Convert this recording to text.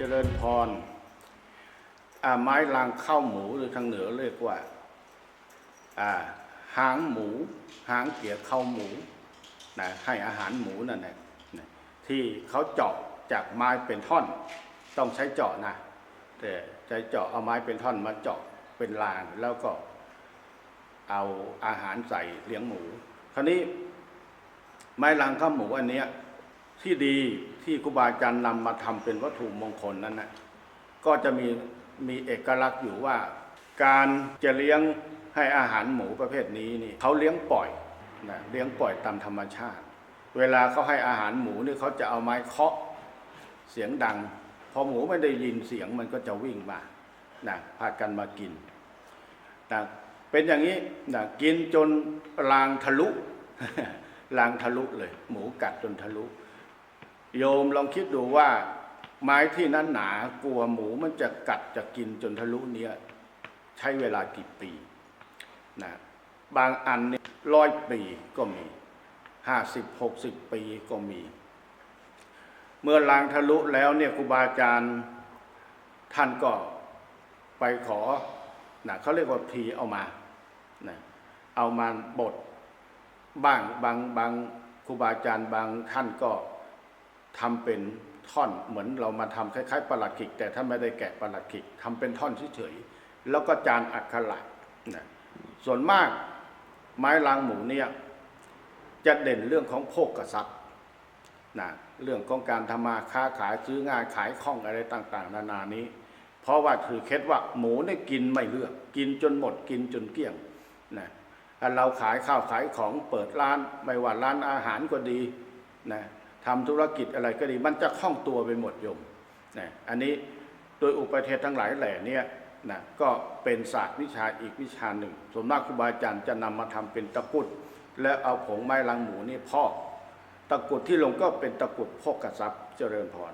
จริญพรไม้รางข้าวหมูหรือทางเหนือเรียกว่าหางหมู หางเกี๊ยข้าวหมูนะให้อาหารหมูนั่นแหละที่เขาเจาะจากไม้เป็นท่อน ต้องใช้เจาะนะแต่ใช้เจาะเอาไม้เป็นท่อนมาเจาะเป็นรางแล้วก็เอาอาหารใส่เลี้ยงหมู คราวนี้ไม้รางข้าวหมูอันเนี้ยที่ดี ที่ครูบาอาจารย์นำมาทำเป็นวัตถุมงคลนั้นนะก็จะมีมีเอกลักษณ์อยู่ว่า การจะเลี้ยงให้อาหารหมูประเภทนี้นี่เขาเลี้ยงปล่อยนะเลี้ยงปล่อยตามธรรมชาติ เวลาเขาให้อาหารหมูนี่เขาจะเอาไม้เคาะเสียงดัง พอหมูไม่ได้ยินเสียงมันก็จะวิ่งมานะพากันมากินนะเป็นอย่างนี้นะกินจนรางทะลุรางทะลุเลย หมูกัดจนทะลุ โยมลองคิดดูว่า ไม้ที่นั้นหนากลัวหมูมันจะกัดจะกินจนทะลุเนี่ยใช้เวลากี่ปีนะบางอันเนี่ยร้อยปีก็มีห้าสิบหกสิบปีก็มี เมื่อรางทะลุแล้วเนี่ยครูบาอาจารย์ท่านก็ไปขอนะเขาเรียกว่าพีเอามานะเอามาบดบ้างบางบางครูบาอาจารย์บางท่านก็ ทำเป็นท่อนเหมือนเรามาทำคล้ายๆประหลัดขิก แต่ท่านไม่ได้แกะประหลัดขิกทำเป็นท่อนเฉยๆแล้วก็จานอักขระนะส่วนมากไม้ลางหมูเนี่ยจะเด่นเรื่องของโภคทรัพย์นะเรื่องของการทำมาค้าขายซื้อง่ายขายคล่องอะไรต่าง ๆ นานานี้ เพราะว่าถือเคล็ดว่าหมูเนี่ยกินไม่เลือก กินจนหมดกินจนเกลี้ยงนะเราขายข้าวขายของเปิดร้าน ไม่ว่าร้านอาหารก็ดีนะ ทำธุรกิจอะไรก็ดี มันจะคล่องตัวไปหมดโยมนะอันนี้โดยอุปเทศทั้งหลายแหล่เนี่ยนะก็เป็นศาสตร์วิชาอีกวิชาหนึ่งสมนมากครูบาอาจารย์จะนำมาทำเป็นตะกุดแล้วเอาผงไม้ลังหมูนี่พอกตะกุดที่ลงก็เป็นตะกุดพกกระซับเจริญพร